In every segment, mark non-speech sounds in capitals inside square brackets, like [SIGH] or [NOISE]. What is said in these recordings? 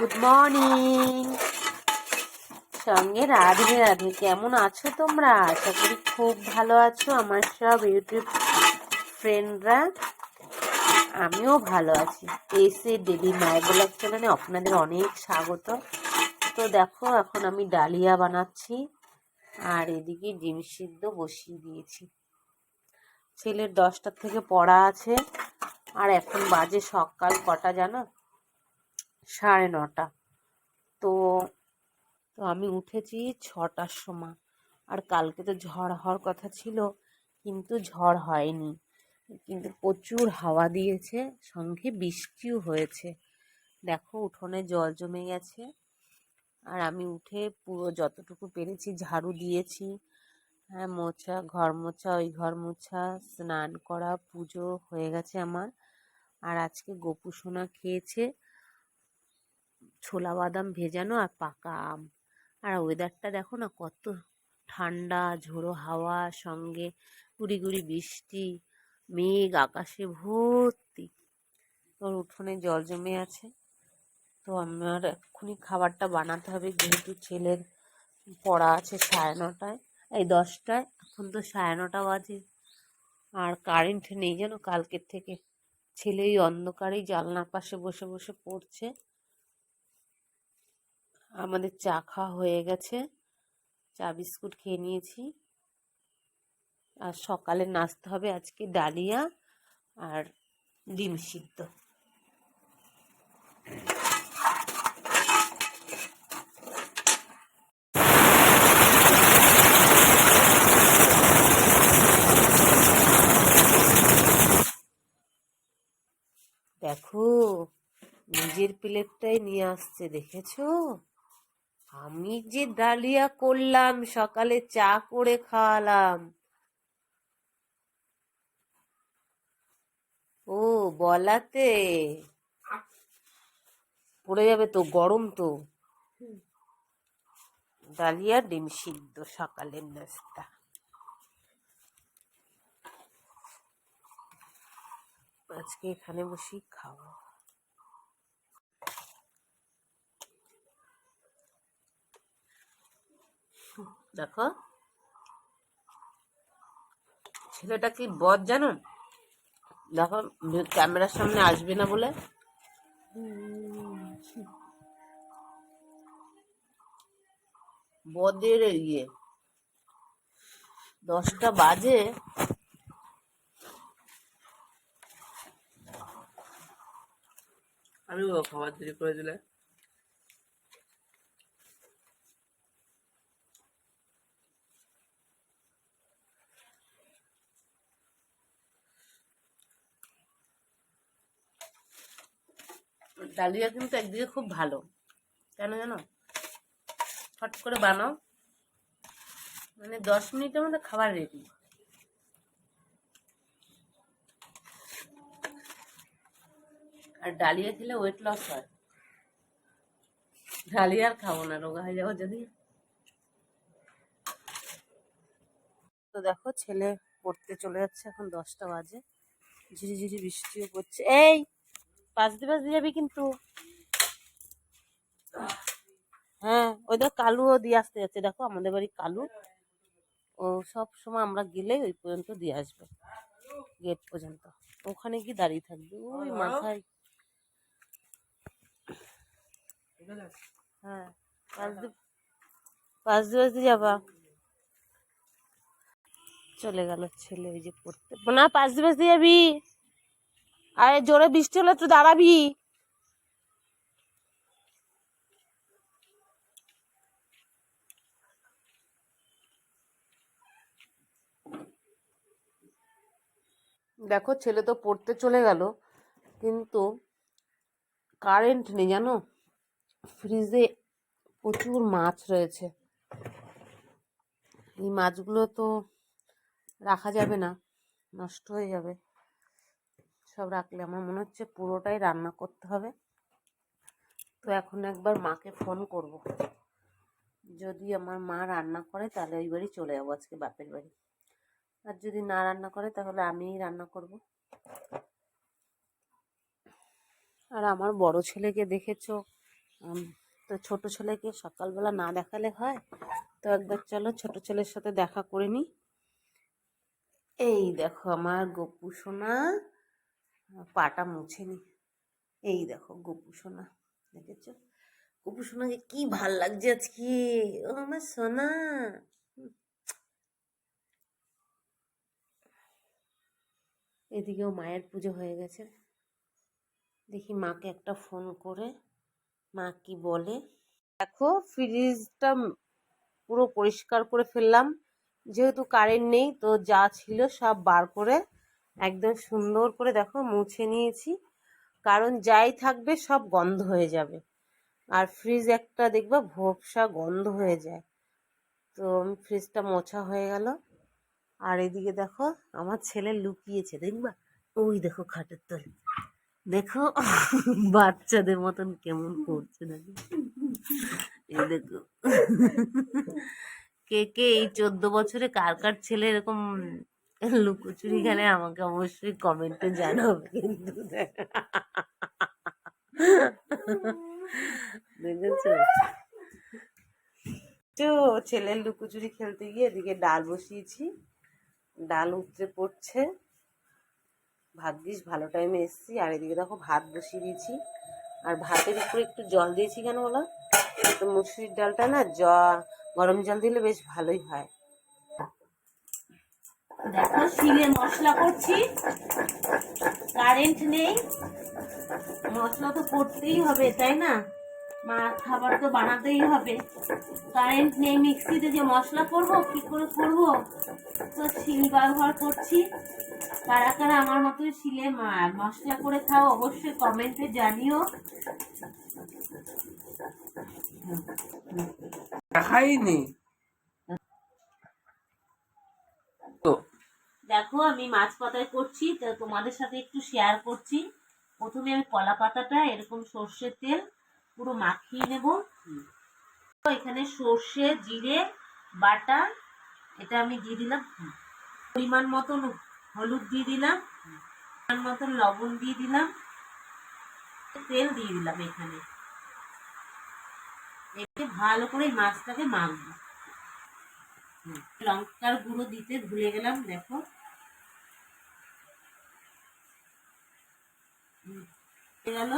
Good morning সঙ্গে রাধে রাধে, কেমন আছো তোমরা? আশা করি খুব ভালো আছো, আমার সব ইউটিউব ফ্রেন্ডরা আমিও ভালো আছি। এসে ডেলি মায়ের ব্লগ চ্যানেলে আপনাদের অনেক স্বাগত। তো দেখো, এখন আমি ডালিয়া বানাচ্ছি, আর এদিকে ডিম সিদ্ধ বসিয়ে দিয়েছি। ছেলের দশটার থেকে পড়া আছে, আর এখন বাজে সকাল কটা জানো? সাড়ে নটা। তো তো আমি উঠেছি ছটার সময়। আর কালকে তো ঝড় হওয়ার কথা ছিল, কিন্তু ঝড় হয়নি। কিন্তু প্রচুর হাওয়া দিয়েছে, সঙ্গে বৃষ্টিও হয়েছে। দেখো, উঠোনে জল জমে গেছে। আর আমি উঠে পুরো যতটুকু পেরেছি ঝাড়ু দিয়েছি। হ্যাঁ মোছা, ঘর মোছা, ওই ঘর মোছা, স্নান করা, পুজো হয়ে গেছে আমার। আর আজকে গোপু সোনা খেয়েছে। ছোলা বাদাম ভেজানো আর পাকা আম। আর ওয়েদারটা দেখো না কত ঠান্ডা, ঝোড়ো হাওয়া, সঙ্গে গুড়ি গুড়ি বৃষ্টি, মেঘ, আকাশে ভর্তি। তোর উঠোনে জল জমে আছে। তো আমার এক্ষুনি খাবারটা বানাতে হবে, যেহেতু ছেলের পড়া আছে সাড়ে নটায়। এই দশটায়, এখন তো সাড়ে নটা বাজে। আর কারেন্ট নেই যেন কালকের থেকে। ছেলে এই অন্ধকারেই জানলার পাশে বসে বসে পড়ছে। আমাদের চা খাওয়া হয়ে গেছে। চা বিস্কুট খেয়ে নিয়েছি। আর সকালে নাচতে হবে আজকে ডালিয়া আর ডিম সিদ্ধ। দেখো, নিজের প্লেটটাই নিয়ে আসছে, দেখেছ? আমি যে ডালিয়া করলাম, সকালে চা করে খাওয়ালাম। ও, বলাতে। পড়ে যাবে তো, গরম তো। ডালিয়া ডিম সিদ্ধ, সকালের নাস্তা। আজকে এখানে বসি খাব। দেখো। ছেলেটা কি বদ জানো? দেখো ক্যামেরার সামনে আসবে না বলে। বদের ইয়ে। দশটা বাজে। আমি খাবার দেরি করে দিলে। ডালিয়া কিন্তু একদিকে খুব ভালো। কেন জানো? ফট করে বানাও। মানে দশ মিনিটের মধ্যে খাবার রেডি আর ডালিয়া খেলে ওয়েট লস হয়। ডালিয়া আর খাব না, রোগা হয়ে যাব যদি। তো দেখো, ছেলে পড়তে চলে যাচ্ছে এখন দশটা বাজে। ঝিরিঝিরি বৃষ্টিও পড়ছে। এই! পাঁচ দিয়ে যাবি কিন্তু। হ্যাঁ ওই দেখ কালুও দিয়ে আসতে যাচ্ছে। দেখো আমাদের বাড়ি কালু। ও সব সময় আমরা গেলে ওই পর্যন্ত দিয়ে আসবে গেট পর্যন্ত। ওখানে কি দাঁড়িয়ে থাকবে। ওই মাথায়। হ্যাঁ যাবা। চলে গেল ছেলে ওই যে পড়তে না পাঁচ দিয়ে যাবি। আরে জোরে বৃষ্টি হলে তো দাঁড়াবি। দেখো, ছেলে তো পড়তে চলে গেল, কিন্তু কারেন্ট নেই, জানো? ফ্রিজে প্রচুর মাছ রয়েছে। এই মাছগুলো তো রাখা যাবে না, নষ্ট হয়ে যাবে। সব রাখলে আমার মনে হচ্ছে পুরোটাই রান্না করতে হবে। তো এখন একবার মাকে ফোন করব। যদি আমার মা রান্না করে তাহলে ওই বাড়ি চলে যাব, আজকে বাপের বাড়ি। আর যদি না রান্না করে তাহলে আমিই রান্না করব। আর আমার বড় ছেলেকে দেখেছ? তো ছোট ছেলেকে সকালবেলা না দেখালে হয়? তো একবার চলো ছোট ছেলের সাথে দেখা করে নি এই দেখো আমার গপু সোনা। পাটা মুছেনি এই দেখো গপু সোনা, দেখেছ? গপু সোনাকে কি ভালো লাগছে আজকে। ও আমার সোনা। এদিকেও মায়ের পুজো হয়ে গেছে। দেখি মাকে একটা ফোন করে, মা কি বলে। দেখো, ফ্রিজটা পুরো পরিষ্কার করে ফেললাম। যেহেতু কারেন্ট নেই, তো যা ছিল সব বার করে একদম সুন্দর করে দেখো মুছে নিয়েছি। কারণ যাই থাকবে সব গন্ধ হয়ে যাবে। আর ফ্রিজ একটা দেখবে ভোপসা গন্ধ হয়ে যায়। তো ফ্রিজটা মোছা হয়ে গেল। আর এদিকে দেখো আমার ছেলে লুকিয়েছে, দেখবা? ওই দেখো খাটের তলে। দেখো [LAUGHS] বাচ্চাদের মতন কেমন করছে দেখো। এই দেখো। কে কে এই চোদ্দ বছরে কার কার ছেলে এরকম লুকোচুরি খেলে আমাকে অবশ্যই কমেন্টে জানাবে কিন্তু। দেখেছ? তো ছেলের লুকোচুরি খেলতে গিয়ে এদিকে ডাল বসিয়েছি। ডাল উতরে পড়ছে। ভাগ্যিস ভালো টাইমে এসেছি। আর এদিকে দেখো ভাত বসিয়ে দিয়েছি। আর ভাতের উপরে একটু জল দিয়েছি কেন বলো? তো মুসুরির ডালটা না জ গরম জল দিলে বেশ ভালোই হয়। দেখো শিলে মশলা করছি। কারেন্ট নেই। মশলা তো করতেই হবে, তাই না? মা, খাবার তো বানাতেই হবে। কারেন্ট নেই, মিক্সিতে যে মশলা করব, কি করে করব? তো শিল ব্যবহার করছি। কারা কারা আমার মতো শিলে মশলা করে খাও, অবশ্যই কমেন্টে জানিও। খাইনি তো দেখো আমি মাছ পাতায় করছি তো তোমাদের সাথে একটু শেয়ার করছি। প্রথমে আমি কলা পাতাটা এরকম সর্ষের তেল পুরো মাখিয়ে নেব। এখানে সর্ষে জিরে বাটা এটা আমি দিয়ে দিলাম। পরিমাণ মতন হলুদ দিয়ে দিলাম। পরিমাণ মতন লবণ দিয়ে দিলাম। তেল দিয়ে দিলাম এখানে। এতে ভালো করে মাছটাকে মাখবো। লঙ্কার গুঁড়ো দিতে ভুলে গেলাম দেখো। গেল।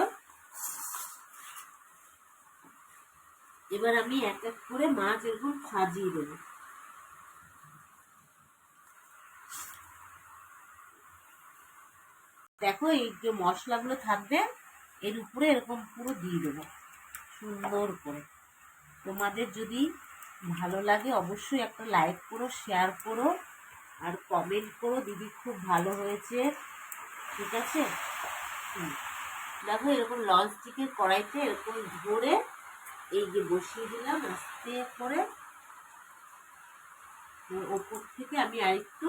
এবার আমি এক এক করে মাছ এরকম সাজিয়ে দেবো। দেখো এই যে মশলাগুলো থাকবে, এর উপরে এরকম পুরো দিয়ে দেবো, সুন্দর করে। তোমাদের যদি ভালো লাগে অবশ্যই একটা লাইক করো শেয়ার করো, আর কমেন্ট করো। দিদি খুব ভালো হয়েছে। ঠিক আছে? হুম। দেখো এরকম লঞ্চ চিকেন কড়াইতে এরকম ধরে এই যে বসিয়ে দিলাম, আস্তে করে। ওপর থেকে আমি আরেকটু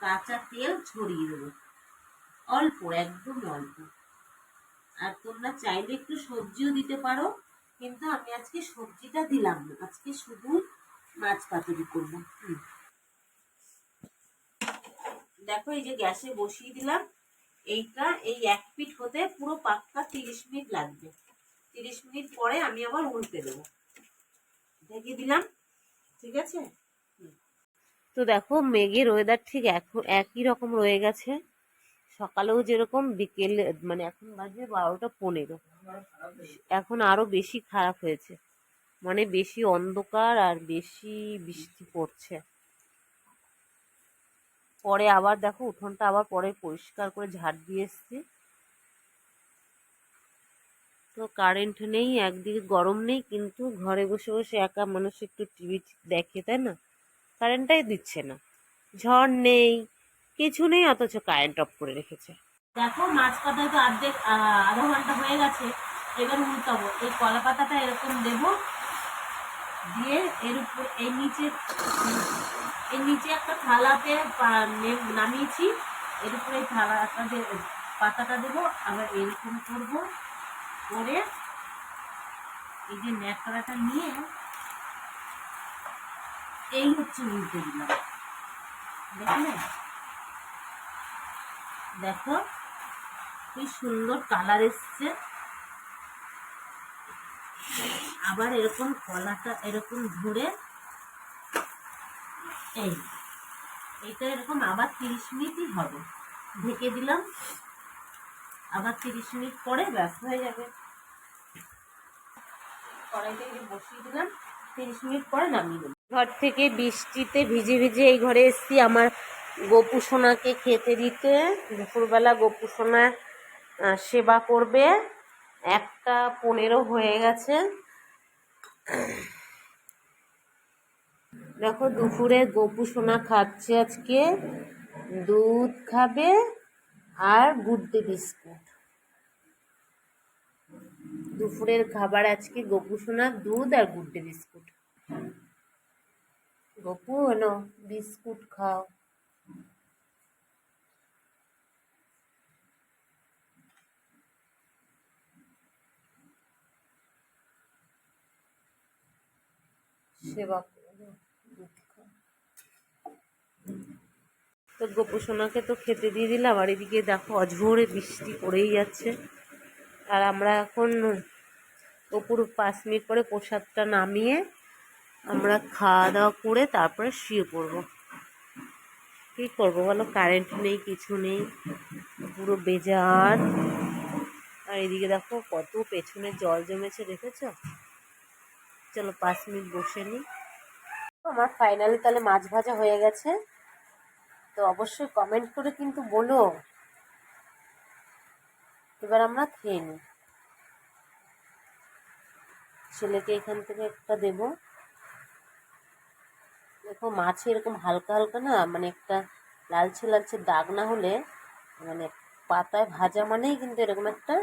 কাঁচা তেল ছড়িয়ে দেবো। অল্প, একদম অল্প। আর তোমরা চাইলে একটু সবজিও দিতে পারো, কিন্তু আমি আজকে সবজিটা দিলাম না। আজকে শুধু মাছ পাতুরি করব। দেখো, এই যে গ্যাসে বসিয়ে দিলাম। এইটা, এই এক পিঠ হতে পুরো পাক্কা তিরিশ মিনিট লাগবে। তিরিশ মিনিট পরে আমি আবার উল্টে দেবো। ঢেকে দিলাম, ঠিক আছে। তো দেখো, মেঘের ওয়েদার ঠিক এখন একই রকম রয়ে গেছে। সকালেও যেরকম, বিকেল মানে এখন বাজে বারোটা পনেরো। এখন আরও বেশি খারাপ হয়েছে। মানে বেশি অন্ধকার আর বেশি বৃষ্টি পড়ছে। পরে আবার দেখো উঠোনটা আবার পরে পরিষ্কার করে ঝাড় দিয়ে এসছি। তো কারেন্ট নেই, একদিকে গরম নেই, কিন্তু ঘরে বসে বসে একা মানুষ একটু টিভি দেখে, তাই না? কারেন্টটাই দিচ্ছে না। ঝড় নেই, কিছু নেই, অথচ কারেন্ট অফ করে রেখেছে। দেখো মাছ কাটায় তো অর্ধেক আধা ঘণ্টা হয়ে গেছে, এবার উল্টাবো। এই কলা পাতাটা এরকম দেব, দিয়ে এর উপর, এই নিচে এর নিচে একটা থালাতে নামিয়েছি। এর উপরে থালাটা পাতাটা দেবো আবার এরকম করব। করে এই যে ন্যাকড়াটা নিয়ে এই হচ্ছে উল্টে দিলাম। দেখলে? দেখো, কি সুন্দর কালার এসছে। আবার এরকম কলাটা এরকম ধরে এই, এটা এরকম আবার তিরিশ মিনিটই হবে। ঢেকে দিলাম। আবার তিরিশ মিনিট পরে ব্যাস হয়ে যাবে। বসিয়ে দিলাম, তিরিশ মিনিট পরে নামিয়ে ঘর থেকে বৃষ্টিতে ভিজে ভিজে এই ঘরে এসছি। আমার গোপু সোনাকে খেতে দিতে। দুপুরবেলা গোপু সোনা সেবা করবে। একটা পনেরো হয়ে গেছে। দেখো দুপুরে গোপু সোনা খাচ্ছে আজকে, দুধ খাবে আর গুড্ডে বিস্কুট। দুপুরের খাবার আজকে গোপু সোনার দুধ আর গুড্ডে বিস্কুট। গপু হলো বিস্কুট খাও। সেবা করো, দুধ খাও। তো গোপু সোনাকে তো খেতে দিয়ে দিলাম, আর এদিকে দেখো অঝোরে বৃষ্টি পড়েই যাচ্ছে। আর আমরা এখন ওপর পাঁচ মিনিট পরে প্রসাদটা নামিয়ে আমরা খাওয়া দাওয়া করে তারপরে শুয়ে পড়ব। কী করব বলো? কারেন্ট নেই, কিছু নেই, পুরো বেজার। আর এদিকে দেখো কত পেছনে জল জমেছে, দেখেছ? চলো পাঁচ মিনিট বসে নিই। আমার ফাইনালি তাহলে মাছ ভাজা হয়ে গেছে। তো অবশ্যই কমেন্ট করে কিন্তু বলো। এবার আমরা খেয়ে নিই। ছেলেকে এখান থেকে একটা দেব। দেখো মাছে এরকম হালকা হালকা না মানে একটা লালচে লালচে দাগ না হলে মানে পাতায় ভাজা মানেই কিন্তু এরকম একটা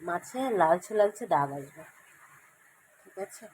মাছে লালচে লালচে দাগ আসবে। ঠিক আছে?